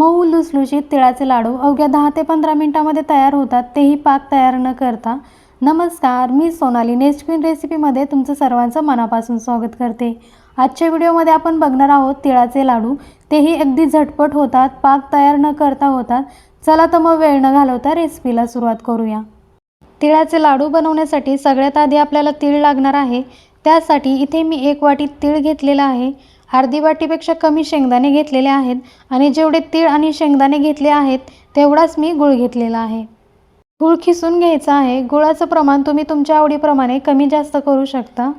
मऊ लुसलुशीत तिळाचे लाडू अवघ्या दहा ते पंधरा मिनटामध्ये तयार होतात. तेही पाक तयार न करता. नमस्कार मी सोनाली नेक्स्ट क्वीन रेसिपीमध्ये तुमचं सर्वांचं मनापासून स्वागत करते. आजच्या व्हिडिओमध्ये आपण बघणार आहोत तिळाचे लाडू. तेही अगदी झटपट होतात पाक तयार न करता होतात. चला तर मग वेळ न घालवता रेसिपीला सुरुवात करूया. तिळाचे लाडू बनवण्यासाठी सगळ्यात आधी आपल्याला तीळ लागणार आहे. त्यासाठी इथे मी एक वाटी तीळ घेतलेला आहे. अर्धी वाटीपेक्षा कमी शेंगदाणे घेतलेले आहेत आणि जेवढे तीळ आणि शेंगदाणे घेतले आहेत तेवढाच मी गुळ घेतलेला आहे. गूळ खिसून घ्यायचा आहे. गुळाचं प्रमाण तुम्ही तुमच्या आवडीप्रमाणे कमी जास्त करू शकता.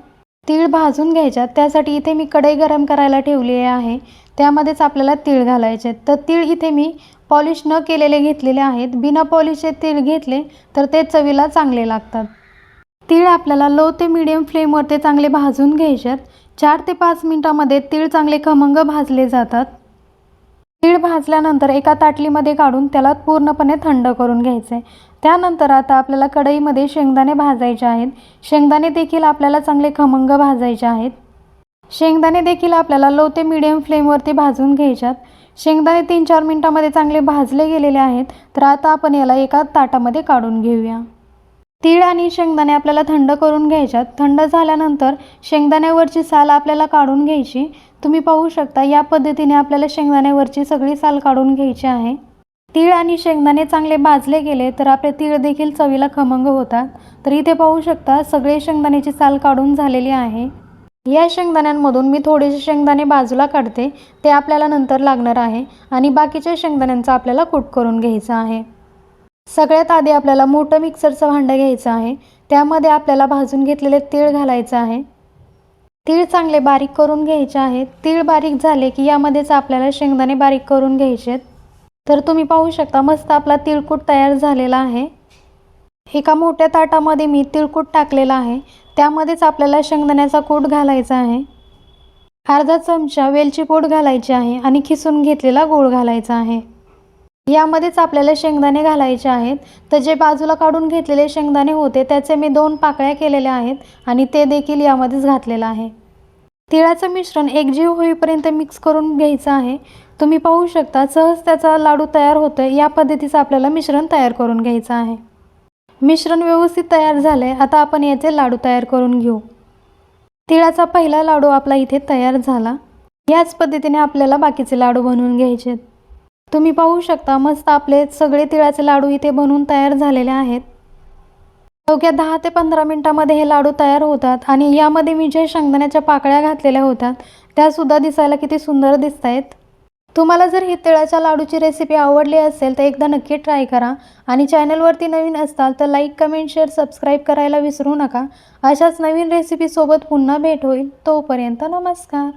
तीळ भाजून घ्यायच्यात त्यासाठी इथे मी कढई गरम करायला ठेवली आहे. त्यामध्येच आपल्याला तीळ घालायचे आहेत. तर तीळ इथे मी पॉलिश न केलेले घेतलेले आहेत. बिना पॉलिशचे तीळ घेतले तर ते चवीला चांगले लागतात. तीळ आपल्याला लो ते मिडियम फ्लेमवरती चांगले भाजून घ्यायच्यात चार ते पाच मिनटामध्ये तीळ चांगले खमंग भाजले जातात. तीळ भाजल्यानंतर एका ताटलीमध्ये काढून त्याला पूर्णपणे थंड करून घ्यायचे. त्यानंतर आता आपल्याला कढईमध्ये शेंगदाणे भाजायचे आहेत. शेंगदाणे देखील आपल्याला चांगले खमंग भाजायचे आहेत. शेंगदाणे देखील आपल्याला लो ते मिडियम फ्लेमवरती भाजून घ्यायच्यात शेंगदाणे तीन चार मिनटामध्ये चांगले भाजले गेलेले आहेत. तर आता आपण याला एका ताटामध्ये काढून घेऊया. तीळ आणि शेंगदाणे आपल्याला थंड करून घ्यायच्यात. थंड झाल्यानंतर शेंगदाण्यावरची साल आपल्याला काढून घ्यायची. तुम्ही पाहू शकता या पद्धतीने आपल्याला शेंगदाण्यावरची सगळी साल काढून घ्यायची आहे. तीळ आणि शेंगदाणे चांगले भाजले गेले तर आपले तीळ देखील चवीला खमंग होतात. तर इथे पाहू शकता सगळे शेंगदाण्याची साल काढून झालेली आहे. या शेंगदाण्यांमधून मी थोडेसे शेंगदाणे बाजूला काढते. ते आपल्याला नंतर लागणार आहे आणि बाकीच्या शेंगदाण्यांचा आपल्याला कूट करून घ्यायचा आहे. सगळ्यात आधी आपल्याला मोठं मिक्सरचं भांडं घ्यायचं आहे. त्यामध्ये आपल्याला भाजून घेतलेले तीळ घालायचं आहे. तीळ चांगले बारीक करून घ्यायचे आहेत. तीळ बारीक झाले की यामध्येच आपल्याला शेंगदाणे बारीक करून घ्यायचे आहेत. तर तुम्ही पाहू शकता मस्त आपला तिळकूट तयार झालेला आहे. एका मोठ्या ताटामध्ये मी तिळकूट टाकलेला आहे. त्यामध्येच आपल्याला शेंगदाण्याचा कूट घालायचा आहे. अर्धा चमचा वेलची पूड घालायची आहे आणि खिसून घेतलेला गूळ घालायचा आहे. यामध्येच आपल्याला शेंगदाणे घालायचे आहेत. तर जे बाजूला काढून घेतलेले शेंगदाणे होते त्याचे मी दोन पाकळ्या केलेल्या आहेत आणि ते देखील यामध्येच घातलेलं आहे. तिळाचं मिश्रण एकजीव होईपर्यंत मिक्स करून घ्यायचं आहे. तुम्ही पाहू शकता सहज त्याचा लाडू तयार होतं या पद्धतीचं आपल्याला मिश्रण तयार करून घ्यायचं आहे. मिश्रण व्यवस्थित तयार झालं आहे आता आपण याचे लाडू तयार करून घेऊ. तिळाचा पहिला लाडू आपला इथे तयार झाला. याच पद्धतीने आपल्याला बाकीचे लाडू बनवून घ्यायचे आहेत तुम्ही पाहू शकता मस्त आपले सगळे तिळाचे लाडू इथे बनवून तयार झालेले आहेत. अवघ्या दहा ते पंधरा मिनटामध्ये हे लाडू तयार होतात आणि यामध्ये मी जे शेंगदाण्याच्या पाकळ्या घातलेल्या होत्या त्यासुद्धा दिसायला किती सुंदर दिसत आहेत तुम्हाला जर ही तिळाच्या लाडूची रेसिपी आवडली असेल तर एकदा नक्की ट्राय करा. आणि चॅनलवरती नवीन असताल तर लाईक कमेंट शेअर सबस्क्राईब करायला विसरू नका. अशाच नवीन रेसिपीसोबत पुन्हा भेट होईल. तोपर्यंत नमस्कार.